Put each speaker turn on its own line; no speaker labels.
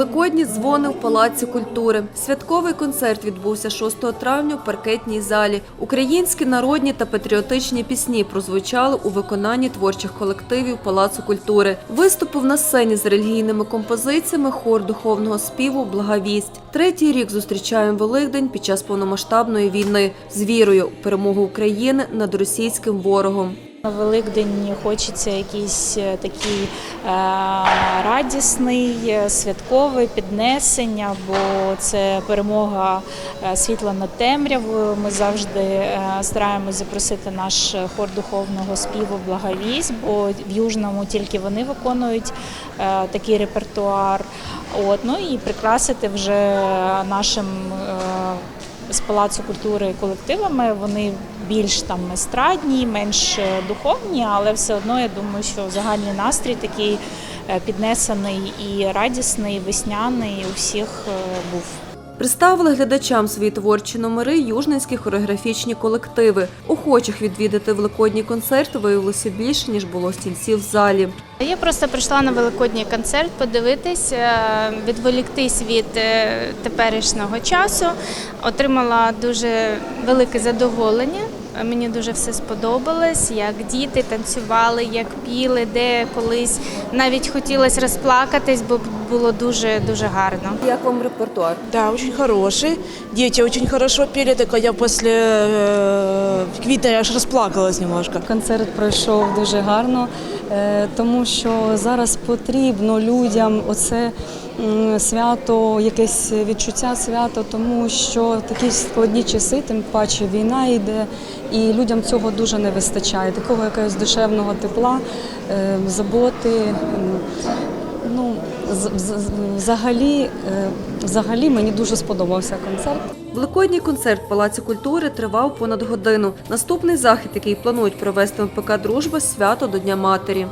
Великодні дзвони в Палаці культури. Святковий концерт відбувся 6 травня в паркетній залі. Українські народні та патріотичні пісні прозвучали у виконанні творчих колективів Палацу культури. Виступив на сцені з релігійними композиціями хор духовного співу Благовість. Третій рік зустрічаємо Великдень під час повномасштабної війни з вірою у перемогу України над російським ворогом.
На Великдень хочеться якийсь е, такий е, радісний, е, святковий піднесення, бо це перемога світла над темрявою. Ми завжди стараємось запросити наш хор духовного співу Благовість, бо в Южному тільки вони виконують такий репертуар. От, ну і прикрасити вже нашим. З палацу культури колективами. Вони більш там естрадні, менш е, духовні, але все одно я думаю, що загальний настрій такий е, піднесений і радісний, весняний у всіх е, був.
Представили глядачам свої творчі номери южненські хореографічні колективи. Охочих відвідати великодній концерт виявилося більше, ніж було стільців в залі.
Я просто прийшла на великодній концерт подивитись, е, відволіктись від е, теперішнього часу. Отримала дуже велике задоволення. Мені дуже все сподобалось, як діти танцювали, як піли, де колись навіть хотілося розплакатись, бо було дуже дуже гарно.
Як вам репертуар?
Да, очень хороший. Дети очень хорошо пели, только я после э, квита аж расплакалась немножко.
Концерт пройшов дуже гарно, е, тому що зараз потрібно людям оце свято, якесь відчуття свята, тому що такі складні часи, тим паче війна йде, і людям цього дуже не вистачає. Такого якогось душевного тепла, е, заботи. Ну, взагалі, е, взагалі мені дуже сподобався концерт.
Великодній концерт в Палаці культури тривав понад годину. Наступний захід, який планують провести МПК Дружба свято до Дня Матері.